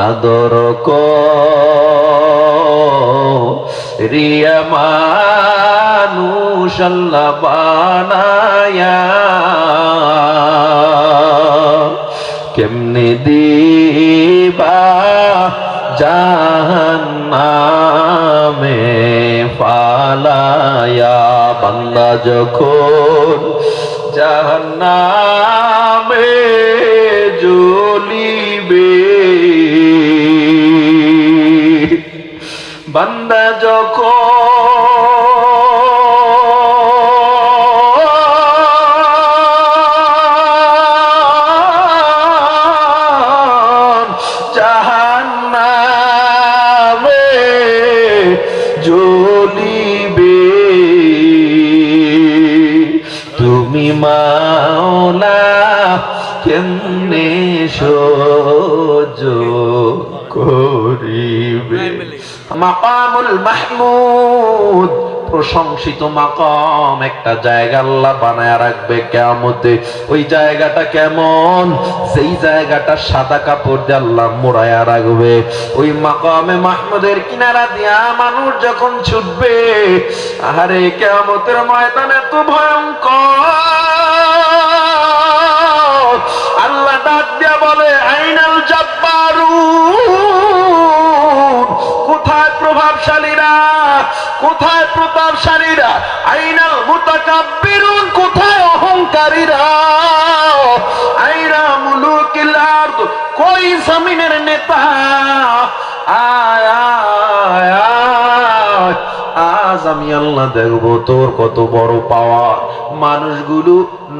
আদর রিয়া মানুষ কেমনে দিবা জাহান্নামে ফালায়া বান্দা যখন জাহান্নামে বান্দা যখন জাহান্নামে জ্বলিবে মাকামুল মাহমুদ। প্রশংসিত মাকাম একটা জায়গা আল্লাহ বানায় রাখবে কেমতে ওই জায়গাটা কেমন? সেই জায়গাটা সাদা কাপড় দিয়ে আল্লাহ মোড়ায়া রাখবে। ওই মাকামে মাহমুদের কিনারা দিয়া মানুষ যখন ছুটবে আরে কেমতের ময়দান এত ভয়ঙ্কর। আল্লাহ ডাক দিয়া বলে, আইনাল জাব্বারুন কোথায় প্রভাবশালীরা? কোথায় প্রতাপশালীরা? আইনাল মুতাকাব্বিরুন, কোথায় অহংকারীরা? আইরা কই নেতা? আজ আমি আল্লাহ দেখব তোর কত বড় পাওয়ার। মানুষগুলো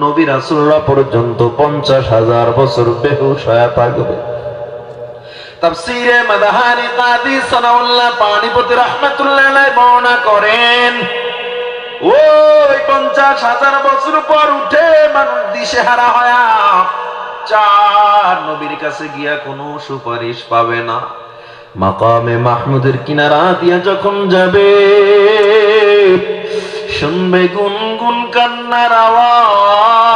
নবী রাসুল্লাহ পর্যন্ত পঞ্চাশ হাজার বছর বেহুশ হয়ে থাকবে। তাফসীরে মাদাহানি কাদি সানাউল্লাহ পানিপতি রাহমাতুল্লাহ বর্ণনা করেন, ওই পঞ্চাশ হাজার বছর পর উঠে মানুষ দিশেহারা হয়া চার নবীর কাছে গিয়া কোনো সুপারিশ পাবে না। মাকামে মাহমুদের কিনারা দিয়া যখন যাবে, শুনবে গুনগুন কান্নার আওয়াজ।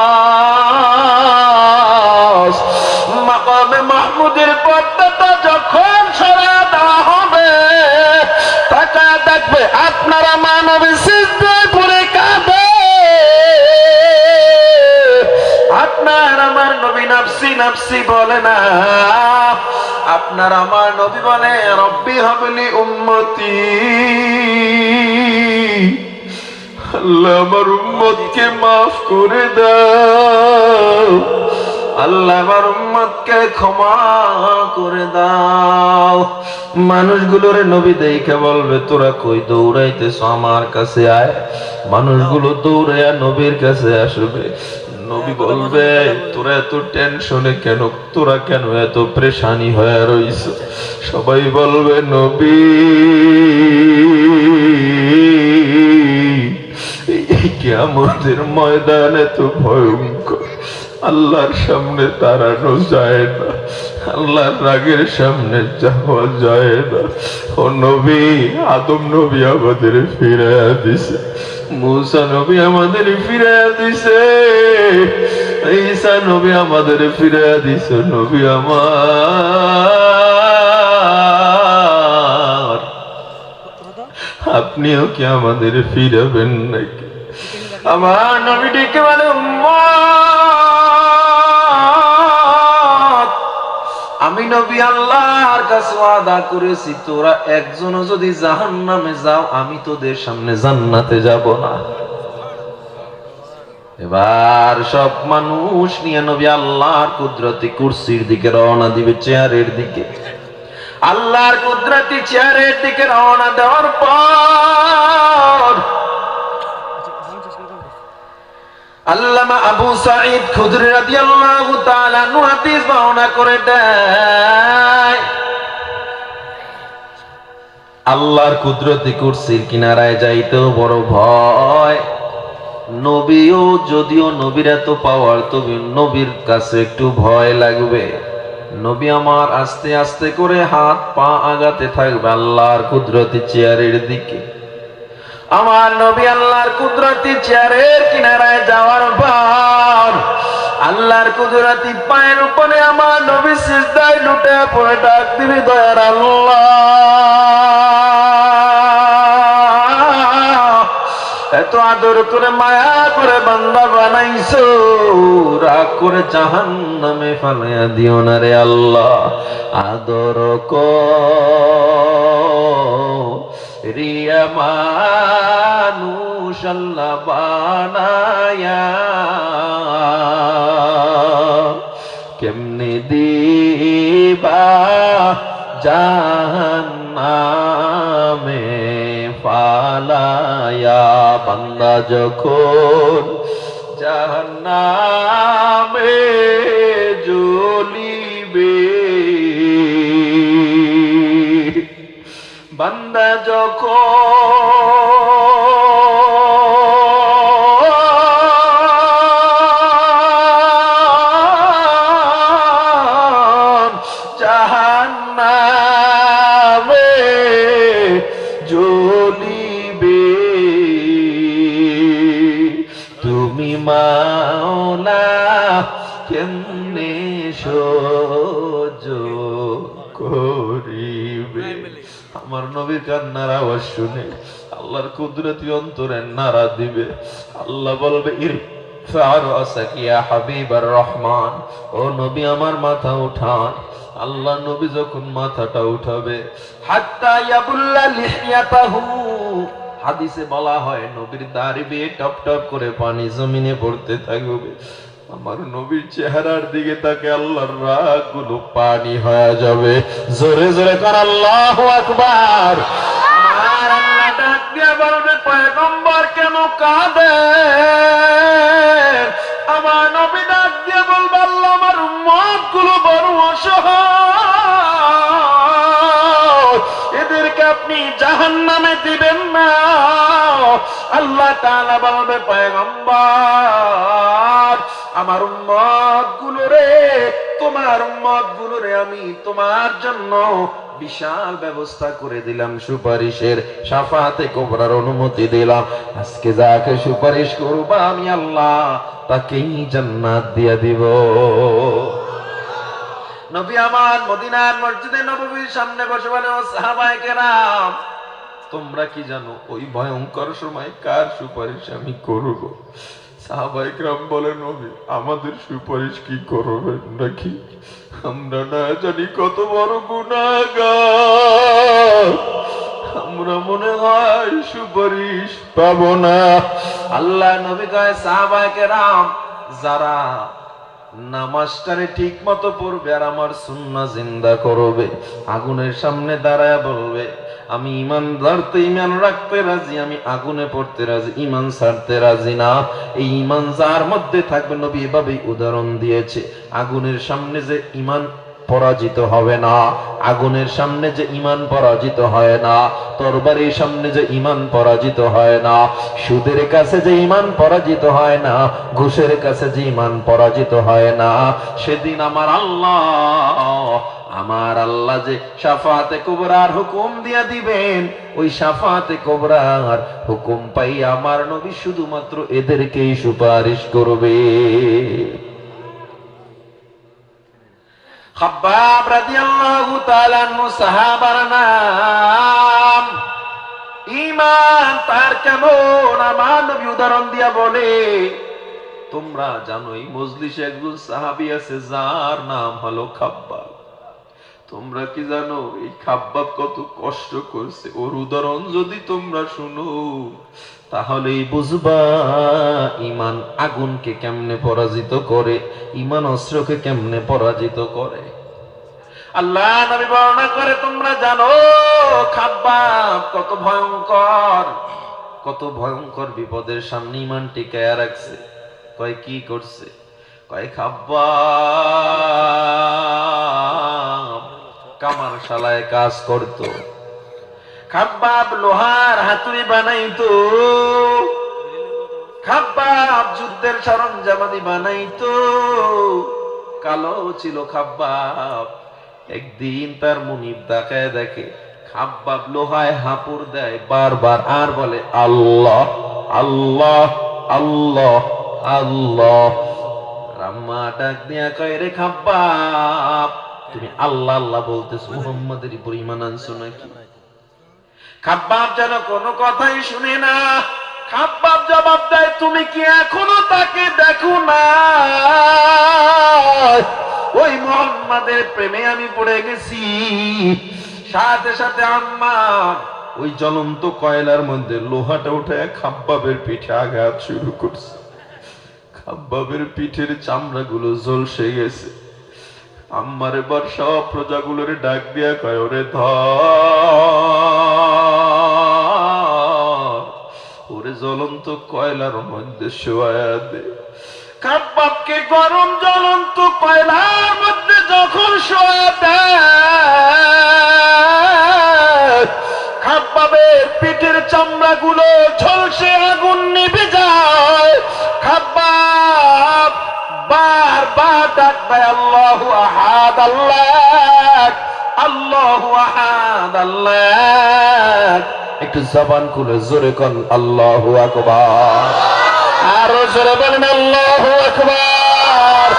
হবলি উম্মতি। আল্লাহ আমার উম্মতকে মাফ করে দাও। আল্লাহ উম্মতকে ক্ষমা করে দাও। মানুষগুলোর নবী দেখে বলবে, তোরা কই দৌড়াইতেছ? আমার কাছে আয়। মানুষগুলো দৌড়াইয়া নবীর কাছে আসবে। নবী বলবে, তোরা এত টেনশনে কেন? তোরা কেন এত প্রেশানি হয়ে রইছ সবাই বলবে, নবী, এই কিয়ামতের ময়দান এত ভয়ঙ্কর। আল্লাহর সামনে দাঁড়ানো যায় না। আল্লাহর রাগের সামনে যাওয়া যায় না। ও নবী, আদম নবী আমাদের ফিরে দিছে। মুসা নবী আমাদের ফিরে দিছে। ঈসা নবী আমাদের ফিরে দিছে, নবী আমার। আপনিও কি আমাদের ফিরাবেন নাকি? আমার নবী ডেকে বলে নবী আল্লাহর কাছে ওয়াদা করেছি, তোরা একজনও যদি জাহান নামে যাও, আমি তোদের সামনে জান্নাতে যাব না। এবার সব মানুষ নিয়ে নবী আল্লাহর কুদরতি কুরসির দিকে রওনা দিবে চেয়ারের দিকে। আল্লাহর কুদরতি চেয়ারের দিকে রওনা দেওয়ার পর আল্লাহর কুদরতি কুরসির কিনারায় যাইতেও বড় ভয়। নবীও যদিও নবীর এত পাওয়ার তবে নবীর কাছে একটু ভয় লাগবে। নবী আমার আস্তে আস্তে করে হাত পা আগাতে থাকবে আল্লাহর কুদরতি চেয়ারের দিকে। আমার নবী আল্লাহর কুদরতি চেয়ারের কিনারায় যাওয়ার পর, আল্লাহর কুদরতি পায়ের উপরে আমার নবী সিজদায় লুটে পড়ে ডাক দিবি দয়ার আল্লাহ। এত আদর করে, মায়া করে বান্দা বানাইছো, রাগ করে জাহান নামে ফালাইয়া দিও না রে আল্লাহ। আদর রিয়া মানুষ আল্লাহ বানায়া। কেমনে দিবা জাহান্নামে ফালায়া বান্দা যখন জাহান্নামে বান্দা যখন কান্নার আওয়াজ শুনে আল্লাহর কুদরতি দিবে। আল্লাহ বলবে, ইর রহমান। ও নবী, আমার মাথা উঠান। আল্লাহ নবী যখন মাথাটা উঠাবে হাদিসে বলা হয়, নবীর দাড়ি বেয়ে টপ টপ করে পানি জমিনে পড়তে থাকবে। আমার নবীর চেহারার দিকে তাকে আল্লাহর রাগগুলো পানি হয়ে যাবে। জোরে জোরে কর, আল্লাহ আকবার। আর আল্লাহ ডাক দিয়ে বলবে, পয়গম্বর কেন কাঁদে? আমার নবী ডাক দিয়ে বলবে, আল্লাহ আমার উম্মতগুলো বড় অসহায়। এদেরকে আপনি জাহান নামে দিবেন না। আল্লাহ তাআলা বলবে, পয়গম্বর আমার উম্মতগুলো রে, তোমার উম্মতগুলো রে, আমি তোমার জন্য বিশাল ব্যবস্থা করে দিলাম, সুপারিশের সাফাতে কোবরার অনুমতি দিলাম। আজকে যাকে সুপারিশ করবা আমি আল্লাহ, তাকেই জান্নাত দিয়ে দিব। নবী আমার মদিনার মসজিদে নববীর সামনে বসে বলে, ও সাহাবায়ে কেরাম, তোমরা কি জানো, ওই ভয়ঙ্কর সময় কার সুপারিশ আমি করব? সাহাবাইকরাম বলেন, নবী, আমাদের সুপারিশ কি করবেন নাকি? আমরা না জানি কত বড় গুণাগার আমরা মনে হয় সুপারিশ পাবো না। আল্লাহ নবী কয় সাহাবাইকরাম যারা নামাজটারে ঠিক মতো পড়বে আর আমার সুন্না জিন্দা করবে, আগুনের সামনে দাঁড়ায় বলবে আমি ইমান ধরতে ইমান রাখতে রাজি, আমি আগুনে পড়তে রাজি, ইমান ছাড়তে রাজি না। এই ইমান যার মধ্যে থাকবে, নবী এভাবেই উদাহরণ দিয়েছে। আগুনের সামনে যে ইমান পরাজিত হবে না। আগুনের সামনে যে ইমান পরাজিত হয় না, তরবারির সামনে যে ইমান পরাজিত হয় না, সুদের কাছে যে ইমান পরাজিত হয় না, ঘুষের কাছে যে ইমান পরাজিত হয় না। সেদিন আমার আল্লাহ আমার আল্লাহ যে সাফাতে কোবরার হুকুম দিয়া দিবেন, ওই সাফাতে কোবরার হুকুম পাই আমার নবী শুধুমাত্র এদেরকেই সুপারিশ করবে। খাব্বাব রাদিয়াল্লাহু তাআলা আনহু সাহাবার নাম, ঈমান তার কেমন? আমার নবী উদাহরণ দিয়া বলে, তোমরা জানো এই মজলিসে একজন সাহাবী আছে, যার নাম হলো খাব্বাব। তোমরা কি জানো, এই খাব্বাব কত কষ্ট করছে। ওর উদাহরণ যদি তোমরা শুনো তাহলেই বুঝবা ইমান আগুনকে কেমনে পরাজিত করে, ইমান অস্ত্রকে কেমনে পরাজিত করে? আল্লাহ নবী বর্ণনা করে, তোমরা জানো, খাব্বাব কত ভয়ঙ্কর কত ভয়ঙ্কর বিপদের সামনে ইমান টিকায়া রাখছে। কয় কি করছে? কয় খাব্বাব কামার শালায় কাজ করতো। খাব্বাব লোহার হাতুড়ি বানাইতো। খাব্বাব যুদ্ধের সরঞ্জামাদি বানাইতো। কালো ছিল খাব্বাব। একদিন তার মুনিব দেখায় দেখে, খাব্বাব লোহায় হাঁপুর দেয়, বারবার আর বলে, আল্লাহ আল্লাহ আল্লাহ আল্লাহ। রাম্মা ডাক দিয়া কয়, রে খাব্বাব তুমি আল্লাহ আল্লাহ বলতেছো, মুহাম্মাদের উপর ঈমান আনছো নাকি? খাব্বাব যেন কোনো কথাই শুনে না। খাব্বাব জবাব দেয়, তুমি কি এখনও তাকে দেখো না? ওই মোহাম্মদের প্রেমে আমি পড়ে গেছি। সাথে সাথে আম্মা, ওই জ্বলন্ত কয়লার মধ্যে লোহাটা উঠে খাব্বাবের পিঠে আঘাত শুরু করছে। খাব্বাবের পিঠের চামড়াগুলো ঝলসে গেছে। আম্মার এবার সব প্রজাগুলোর ডাক দিয়া কয়, ওরে ধর জ্বলন্ত কয়লার মধ্যে শোয়া দে। কাব্বাবকে গরম জ্বলন্ত কয়লার মধ্যে যখন শোয়া দেয় খাব্বাবের পিঠের চামড়াগুলো ঝলসে আগুন নিভে যায়। একটু জবান খুলে, জোরে কন, আল্লাহু আকবার। আরও জোরে বলেন, আল্লাহু আকবার।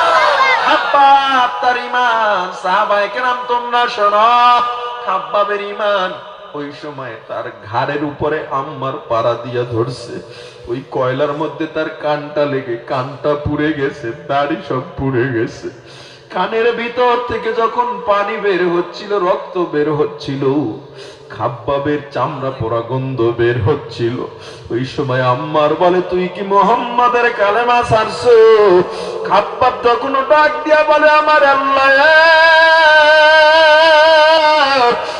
খাব্বাব, তার ইমান। সাহাবায়ে কেরাম, তোমরা শোনো, খাব্বাবের ইমান ওই সময় তার ঘাড়ের উপরে আম্মার পাড়া দিয়া ধরছে। ওই কয়লার মধ্যে তার কানটা লেগে, কানটা পুড়ে গেছে, দাড়ি সব পুড়ে গেছে। কানের ভিতর থেকে যখন পানি বের হচ্ছিল, রক্ত বের হচ্ছিল, খাব্বাবের চামড়া পোড়া গন্ধ বের হচ্ছিল। ওই সময় আম্মার বলে, তুই কি মোহাম্মদের কালেমা সারছো খাব্বাব তখন ডাক দিয়া বলে, আমার আল্লাহ।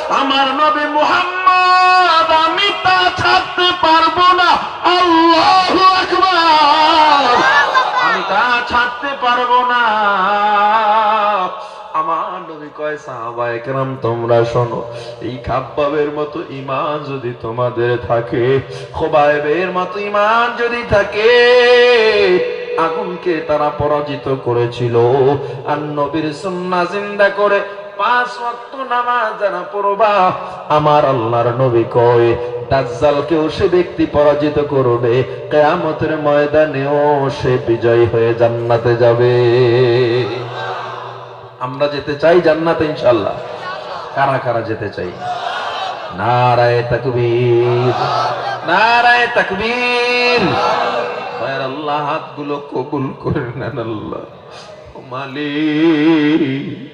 আমার নবী মুহাম্মদ, আমি তা ছাড়তে পারব না। আল্লাহ আকবার। আমি তা ছাড়তে পারব না। এই মতো ঈমান যদি তোমাদের থাকে মতো ঈমান যদি থাকে, আগুনকে তারা পরাজিত করেছিল। আর নবীর সুন্নাহ জিন্দা করে পাঁচ ওয়াক্ত নামাজ যারা পড়বা। আমার আল্লাহর নবী কয়, দাজ্জালকেও সে ব্যক্তি পরাজিত করবে। কিয়ামতের ময়দানেও সে বিজয় হয়ে জান্নাতে যাবে। আমরা যেতে চাই জান্নাতে ইনশাআল্লাহ। কারা কারা যেতে চাই? নারায় তাকবীর। নারায়ে তাকবীর। আল্লাহ হাতগুলো কবুল করে নেন আল্লাহ। মালিক।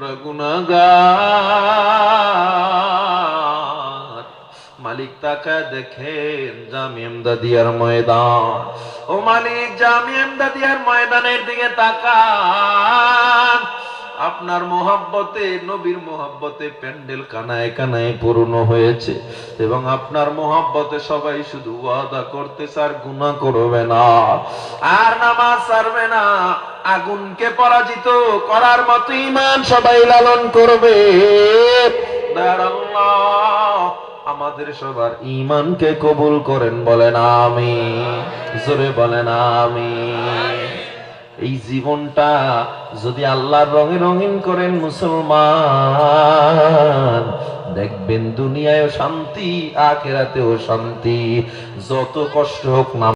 আমরা মালিক তাকে দেখেন জামিম দাদিয়ার ময়দান। ও মালিক জামিম দাদিয়ার ময়দানের দিকে তাকান। আপনার মোহাব্বতে, নবীর মোহাব্বতে প্যান্ডেল কানায় কানায় পূর্ণ হয়েছে। এবং আপনার মোহাব্বতে সবাই শুধু ওয়াদা করতে স্যার গুণা করবে না। আর নামাজ ছাড়বে না। আগুনকে পরাজিত করার মতো ইমান সবাই লালন করবে। আমাদের সবার ইমানকে কবুল করেন, বলেন আমি জোরে বলেন আমি এই জীবনটা যদি আল্লাহর রঙে রঙিন করেন মুসলমান, দেখবেন দুনিয়ায় শান্তি, আখেরাতেও শান্তি। যত কষ্ট হোক না